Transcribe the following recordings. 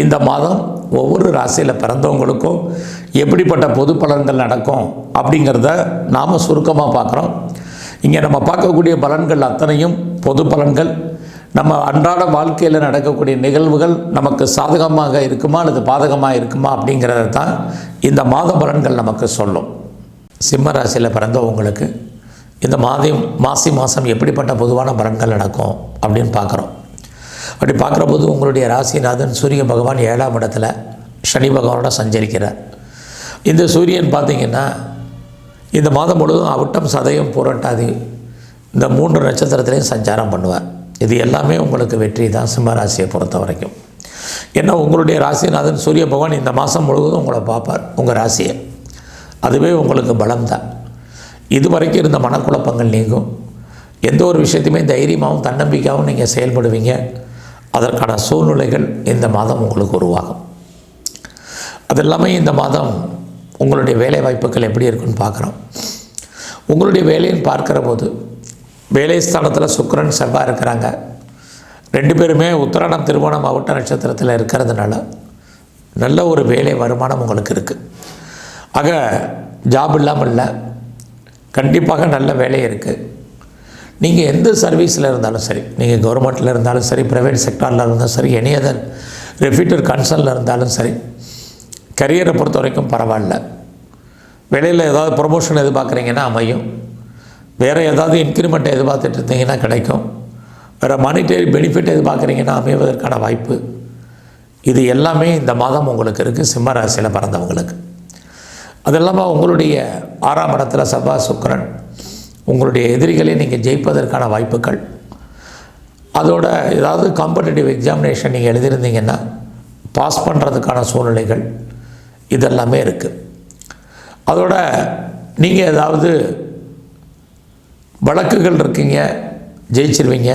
இந்த மாதம் ஒவ்வொரு ராசியில் பிறந்தவங்களுக்கும் எப்படிப்பட்ட பொது பலன்கள் நடக்கும் அப்படிங்கிறத நாம் சுருக்கமாக பார்க்குறோம். இங்கே நம்ம பார்க்கக்கூடிய பலன்கள் அத்தனையும் பொது பலன்கள். நம்ம அன்றாட வாழ்க்கையில் நடக்கக்கூடிய நிகழ்வுகள் நமக்கு சாதகமாக இருக்குமா அல்லது பாதகமாக இருக்குமா அப்படிங்கிறத தான் இந்த மாத பலன்கள் நமக்கு சொல்லும். சிம்ம ராசியில் பிறந்தவங்களுக்கு இந்த மாதம் மாசி மாதம் எப்படிப்பட்ட பொதுவான பலன்கள் நடக்கும் அப்படின்னு பார்க்குறோம். அப்படி பார்க்குற போது உங்களுடைய ராசிநாதன் சூரிய பகவான் ஏழாம் இடத்துல சனி பகவானோட சஞ்சரிக்கிறார். இந்த சூரியன் பார்த்திங்கன்னா இந்த மாதம் முழுவதும் அவிட்டம் சதயம் புரட்டாதி இந்த மூன்று நட்சத்திரத்திலையும் சஞ்சாரம் பண்ணுவார். இது எல்லாமே உங்களுக்கு வெற்றி தான் சிம்ம ராசியை பொறுத்த வரைக்கும். ஏன்னா உங்களுடைய ராசிநாதன் சூரிய பகவான் இந்த மாதம் முழுவதும் உங்களை பார்ப்பார் உங்கள் ராசியை. அதுவே உங்களுக்கு பலம் தான். இது வரைக்கும் இருந்த மனக்குழப்பங்கள் நீங்கும். எந்த ஒரு விஷயத்தையுமே தைரியமாகவும் தன்னம்பிக்கையாகவும் நீங்கள் செயல்படுவீங்க. அதற்கான சூழ்நிலைகள் இந்த மாதம் உங்களுக்கு உருவாகும். அது எல்லாமே இந்த மாதம் உங்களுடைய வேலை வாய்ப்புகள் எப்படி இருக்குன்னு பார்க்குறோம். உங்களுடைய வேலைன்னு பார்க்குற போது வேலை ஸ்தானத்தில் சுக்கரன் செவ்வாய் இருக்கிறாங்க. ரெண்டு பேருமே உத்தராணம் திருவோணம் மாவட்ட நட்சத்திரத்தில் இருக்கிறதுனால நல்ல ஒரு வேலை வருமானம் உங்களுக்கு இருக்குது ஆக ஜாப் இல்லாமல் இல்லை. கண்டிப்பாக நல்ல வேலை இருக்குது நீங்கள் எந்த சர்வீஸில் இருந்தாலும் சரி நீங்கள் கவர்மெண்ட்டில் இருந்தாலும் சரி ப்ரைவேட் செக்டாரில் இருந்தாலும் சரி எனி அதர் ரெஃப்யூட்டர் கன்சர்னில் இருந்தாலும் சரி கரியரை பொறுத்த வரைக்கும் பரவாயில்ல. வேலையில் ஏதாவது ப்ரொமோஷன் எதிர்பார்க்குறீங்கன்னா அமையும். வேறு ஏதாவது இன்க்ரிமெண்ட் எதிர்பார்த்துட்டு இருந்தீங்கன்னா கிடைக்கும். வேறு மானிட்டரி பெனிஃபிட் எதிர்பார்க்குறீங்கன்னா அமைவதற்கான வாய்ப்பு. இது எல்லாமே இந்த மாதம் உங்களுக்கு இருக்குது சிம்ம ராசியில் பிறந்தவங்களுக்கு. அது இல்லாமல் உங்களுடைய ஆறாம் இடத்துல செவ்வாய் சுக்கரன். உங்களுடைய எதிரிகளை நீங்கள் ஜெயிப்பதற்கான வாய்ப்புகள். அதோட ஏதாவது காம்படிட்டிவ் எக்ஸாமினேஷன் நீங்கள் எழுதியிருந்தீங்கன்னா பாஸ் பண்ணுறதுக்கான சூழ்நிலைகள் இதெல்லாமே இருக்குது அதோட நீங்கள் ஏதாவது வழக்குகள் இருக்கீங்க ஜெயிச்சிருவீங்க.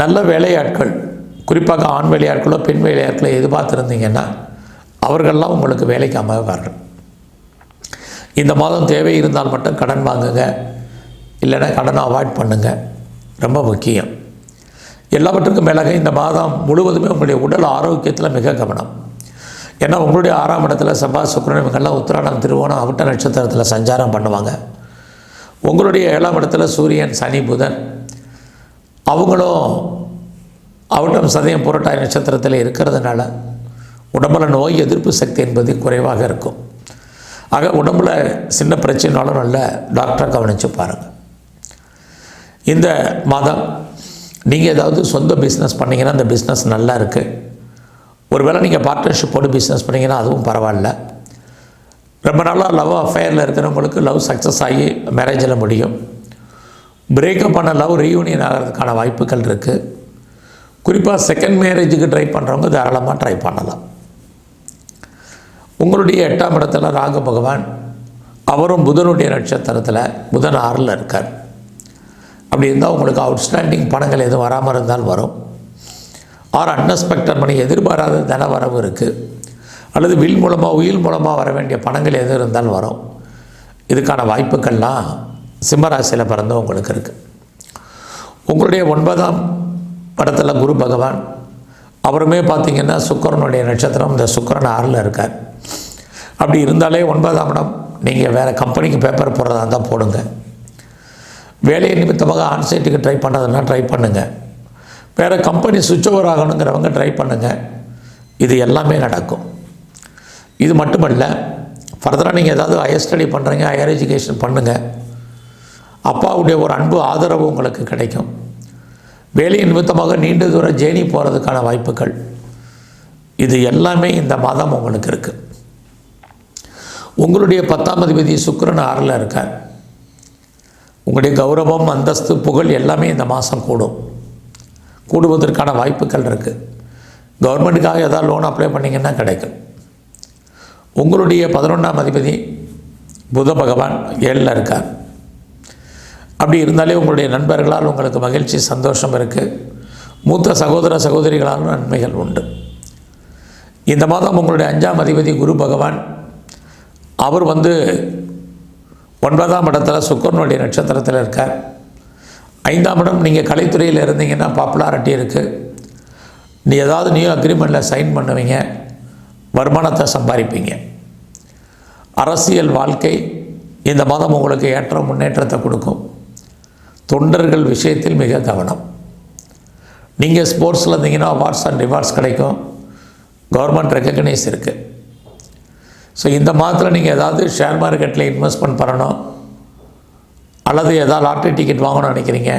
நல்ல வேலையாட்கள் குறிப்பாக ஆண் வேலையாட்களோ பெண் வேலையாட்களோ எதிர்பார்த்துருந்தீங்கன்னா அவர்கள்லாம் உங்களுக்கு வேலைக்கு அமைவார்கள். இந்த மாதம் தேவை இருந்தால் மட்டும் கடன் வாங்குங்க. இல்லைன்னா கடனை அவாய்ட் பண்ணுங்கள் ரொம்ப முக்கியம். எல்லாவற்றுக்கும் மேலாக இந்த மாதம் முழுவதுமே உங்களுடைய உடல் ஆரோக்கியத்தில் மிக கவனம். ஏன்னா உங்களுடைய ஆறாம் இடத்துல செவ்வாய் சுக்கரன் இவங்கெல்லாம் உத்திராடம் திருவோணம் அவிட்ட நட்சத்திரத்தில் சஞ்சாரம் பண்ணுவாங்க. உங்களுடைய ஏழாம் இடத்துல சூரியன் சனி புதன் அவங்களும் அவிட்டம் சதயம் புரட்டாய் நட்சத்திரத்தில் இருக்கிறதுனால உடம்புல நோய் எதிர்ப்பு சக்தி என்பது குறைவாக இருக்கும். ஆக உடம்புல சின்ன பிரச்சனைனாலும் நல்ல டாக்டரை கவனித்து பாருங்கள் இந்த மாதம் நீங்கள் ஏதாவது சொந்த பிஸ்னஸ் பண்ணிங்கன்னா அந்த பிஸ்னஸ் நல்லா இருக்குது ஒருவேளை நீங்கள் பார்ட்னர்ஷிப் போட்டு பிஸ்னஸ் பண்ணிங்கன்னா அதுவும் பரவாயில்ல. ரொம்ப நாளாக லவ் அஃபேரில் இருக்கிறவங்களுக்கு லவ் சக்ஸஸ் ஆகி மேரேஜில் முடியும். பிரேக்கப் பண்ண லவ் ரீயூனியன் ஆகிறதுக்கான வாய்ப்புகள் இருக்குது குறிப்பாக செகண்ட் மேரேஜுக்கு ட்ரை பண்ணுறவங்க தாராளமாக ட்ரை பண்ணலாம். உங்களுடைய எட்டாம் இடத்துல ராகு பகவான் அவரும் புதனுடைய நட்சத்திரத்தில் புதன் ஆறில் இருக்கார். அப்படி இருந்தால் உங்களுக்கு அவுட்ஸ்டாண்டிங் பணங்கள் எதுவும் வராமல் இருந்தால் வரும். ஆர் அன்எக்ஸ்பெக்டட் மணி எதிர்பாராத தன வரவு இருக்குது அல்லது வில் மூலமாக உயில் மூலமாக வர வேண்டிய பணங்கள் எது இருந்தாலும் வரும். இதுக்கான வாய்ப்புகள்லாம் சிம்மராசியில் பிறந்தவங்களுக்கு இருக்குது உங்களுடைய ஒன்பதாம் படத்தில் குரு பகவான். அவருமே பார்த்தீங்கன்னா சுக்கரனுடைய நட்சத்திரம் இந்த சுக்கரன் ஆறில் இருக்கார். அப்படி இருந்தாலே ஒன்பதாம் இடம் நீங்கள் வேறு கம்பெனிக்கு பேப்பர் போடுறதா இருந்தால் போடுங்க. வேலை நிமித்தமாக ஆன்சைட்டுக்கு ட்ரை பண்ணுறதுனா ட்ரை பண்ணுங்கள் வேறு கம்பெனி சுவிட்ச் ஓவர் ஆகணுங்கிறவங்க ட்ரை பண்ணுங்கள் இது எல்லாமே நடக்கும். இது மட்டுமல்ல ஃபர்தராக நீங்கள் ஏதாவது ஹையர் ஸ்டடி பண்ணுறீங்க ஹையர் எஜுகேஷன் பண்ணுங்கள் அப்பாவுடைய ஒரு அன்பு ஆதரவு உங்களுக்கு கிடைக்கும். வேலை நிமித்தமாக நீண்ட தூரம் ஜேர்னி போகிறதுக்கான வாய்ப்புகள். இது எல்லாமே இந்த மாதம் உங்களுக்கு இருக்குது உங்களுடைய பத்தாம் அதிபதி சுக்கரன் ஆறில் இருக்கார். உங்களுடைய கௌரவம் அந்தஸ்து புகழ் எல்லாமே இந்த மாதம் கூடும். கூடுவதற்கான வாய்ப்புகள் இருக்குது கவர்மெண்ட்டுக்காக ஏதாவது லோன் அப்ளை பண்ணிங்கன்னா கிடைக்கும். உங்களுடைய பதினொன்றாம் அதிபதி புத பகவான் ஏழில் இருக்கார். அப்படி இருந்தாலே உங்களுடைய நண்பர்களால் உங்களுக்கு மகிழ்ச்சி சந்தோஷம் இருக்குது மூத்த சகோதர சகோதரிகளாலும் நன்மைகள் உண்டு. இந்த மாதம் உங்களுடைய அஞ்சாம் அதிபதி குரு பகவான் அவர் வந்து ஒன்பதாம் இடத்துல சுக்கரனுடைய நட்சத்திரத்தில் இருக்கார். ஐந்தாம் இடம் நீங்கள் கலைத்துறையில் இருந்தீங்கன்னா பாப்புலாரிட்டி இருக்குது நீ ஏதாவது நியூ அக்ரிமெண்ட்டில் சைன் பண்ணுவீங்க. வருமானத்தை சம்பாதிப்பீங்க. அரசியல் வாழ்க்கை இந்த மாதம் உங்களுக்கு ஏற்ற முன்னேற்றத்தை கொடுக்கும். தொண்டர்கள் விஷயத்தில் மிக கவனம். நீங்கள் ஸ்போர்ட்ஸில் இருந்தீங்கன்னா அவார்ட்ஸ் அண்ட் ரிவார்ட்ஸ் கிடைக்கும். கவர்மெண்ட் ரெக்கக்னைஸ் இருக்குது ஸோ இந்த மாதத்தில் நீங்கள் ஏதாவது ஷேர் மார்க்கெட்டில் இன்வெஸ்ட்மெண்ட் பண்ணணும். அல்லது ஏதாவது லாட்ரி டிக்கெட் வாங்கணும்னு நினைக்கிறீங்க.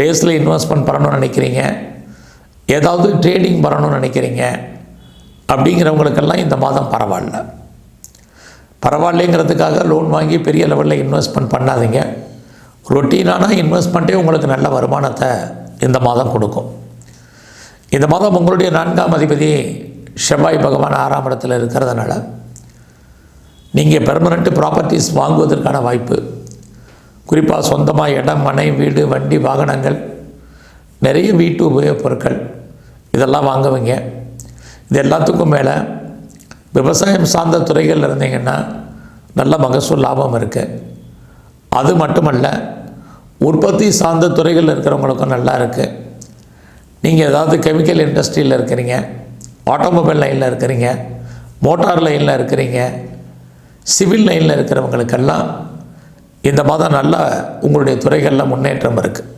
ரேஸில் இன்வெஸ்ட்மெண்ட் பண்ணணும்னு நினைக்கிறீங்க. ஏதாவது ட்ரேடிங் பண்ணணும்னு நினைக்கிறீங்க. அப்படிங்கிறவங்களுக்கெல்லாம் இந்த மாதம் பரவாயில்ல. பரவாயில்லைங்கிறதுக்காக லோன் வாங்கி பெரிய லெவலில் இன்வெஸ்ட்மெண்ட் பண்ணாதீங்க. ரொட்டீனான இன்வெஸ்ட்மெண்ட்டே உங்களுக்கு நல்ல வருமானத்தை இந்த மாதம் கொடுக்கும். இந்த மாதம் உங்களுடைய நான்காம் அதிபதி செவ்வாய் பகவான் ஆறாம் இடத்தில் இருக்கிறதுனால நீங்கள் பெர்மனண்ட்டு ப்ராப்பர்ட்டிஸ் வாங்குவதற்கான வாய்ப்பு. குறிப்பாக சொந்தமாக இடம் மனை வீடு வண்டி வாகனங்கள் நிறைய வீட்டு உபயோகப் பொருட்கள் இதெல்லாம் வாங்குவீங்க. இது எல்லாத்துக்கும் மேலே விவசாயம் சார்ந்த துறைகள் இருந்தீங்கன்னா நல்ல மகசூல் லாபம் இருக்குது அது மட்டுமல்ல உற்பத்தி சார்ந்த துறைகள் இருக்கிறவங்களுக்கும் நல்லா இருக்குது நீங்கள் ஏதாவது கெமிக்கல் இண்டஸ்ட்ரியில் இருக்கிறீங்க ஆட்டோமொபைல் லைனில் இருக்கிறீங்க மோட்டார் லைனில் இருக்கிறீங்க சிவில் லைனில் இருக்கிறவங்களுக்கெல்லாம் இந்த மாதம் நல்லா உங்களுடைய துறைகளில் முன்னேற்றம் இருக்குது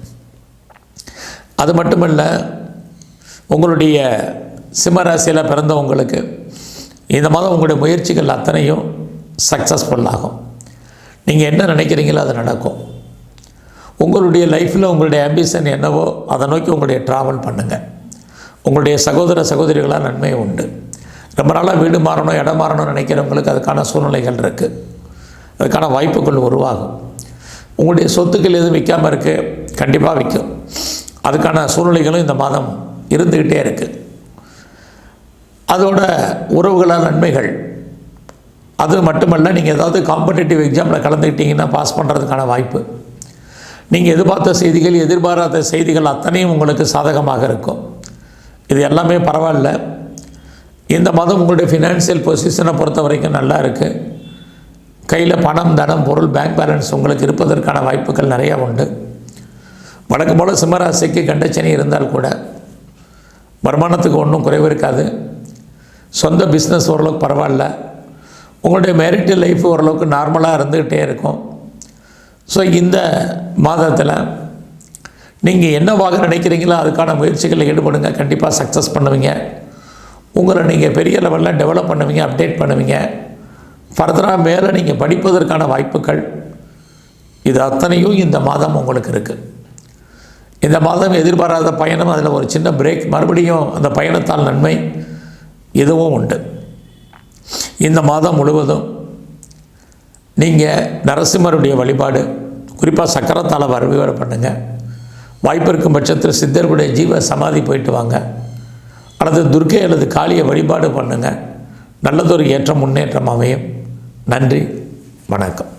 அது மட்டுமல்ல உங்களுடைய சிம்மராசியில் பிறந்தவங்களுக்கு இந்த மாதம் உங்களுடைய முயற்சிகள் அத்தனையும் சக்ஸஸ்ஃபுல் ஆகும். நீங்கள் என்ன நினைக்கிறீங்களோ அது நடக்கும். உங்களுடைய லைஃப்பில் உங்களுடைய ஆம்பிஷன் என்னவோ அதை நோக்கி உங்களுடைய ட்ராவல் பண்ணுங்கள் உங்களுடைய சகோதர சகோதரிகளாக நன்மை உண்டு. ரொம்ப நாளாக வீடு மாறணும் இடம் மாறணும்னு நினைக்கிறவங்களுக்கு அதுக்கான சூழ்நிலைகள் இருக்குது அதுக்கான வாய்ப்புகள் உருவாகும். உங்களுடைய சொத்துக்கள் எதுவும் விற்காமல் இருக்குது கண்டிப்பாக விற்கும் அதுக்கான சூழ்நிலைகளும் இந்த மாதம் இருந்துக்கிட்டே இருக்குது அதோட உறவுகளால் நன்மைகள். அது மட்டுமல்ல நீங்கள் ஏதாவது காம்படிட்டிவ் எக்ஸாமில் கலந்துக்கிட்டிங்கன்னா பாஸ் பண்ணுறதுக்கான வாய்ப்பு. நீங்கள் எதிர்பார்த்த செய்திகள் எதிர்பாராத செய்திகள் அத்தனையும் உங்களுக்கு சாதகமாக இருக்கும். இது எல்லாமே பரவாயில்ல. இந்த மாதம் உங்களுடைய ஃபினான்ஷியல் பொசிஷனை பொறுத்த வரைக்கும் நல்லா இருக்குது கையில் பணம் தனம் பொருள் பேங்க் பேலன்ஸ் உங்களுக்கு இருப்பதற்கான வாய்ப்புகள் நிறையா உண்டு. வழக்கம் போல் சிம்மராசிக்கு கண்டச்சனி இருந்தால் கூட வருமானத்துக்கு ஒன்றும் குறைவு இருக்காது. சொந்த பிஸ்னஸ் ஓரளவுக்கு பரவாயில்ல. உங்களுடைய மேரிட்டல் லைஃப் ஓரளவுக்கு நார்மலாக இருந்துக்கிட்டே இருக்கும். ஸோ இந்த மாதத்தில் நீங்கள் என்னவாக நினைக்கிறீங்களோ அதுக்கான முயற்சிகளில் ஈடுபடுங்க. கண்டிப்பாக சக்ஸஸ் பண்ணுவீங்க. உங்களை நீங்கள் பெரிய லெவலில் டெவலப் பண்ணுவீங்க அப்டேட் பண்ணுவீங்க. ஃபர்தராக மேலே நீங்கள் படிப்பதற்கான வாய்ப்புகள். இது அத்தனையும் இந்த மாதம் உங்களுக்கு இருக்குது இந்த மாதம் எதிர்பாராத பயணம் அதில் ஒரு சின்ன பிரேக் மறுபடியும் அந்த பயணத்தால் நன்மை இதுவும் உண்டு. இந்த மாதம் முழுவதும் நீங்கள் நரசிம்மருடைய வழிபாடு குறிப்பாக சக்கரத்தால் வழிபாடு பண்ணுங்கள் வாய்ப்பு இருக்கும் பட்சத்தில் சித்தர்களுடைய ஜீவ சமாதி போயிட்டு வாங்க. அல்லது துர்க்கை அல்லது காளியை வழிபாடு பண்ணுங்கள் நல்லதொரு ஏற்றம் முன்னேற்றம் அமையும். நன்றி வணக்கம்.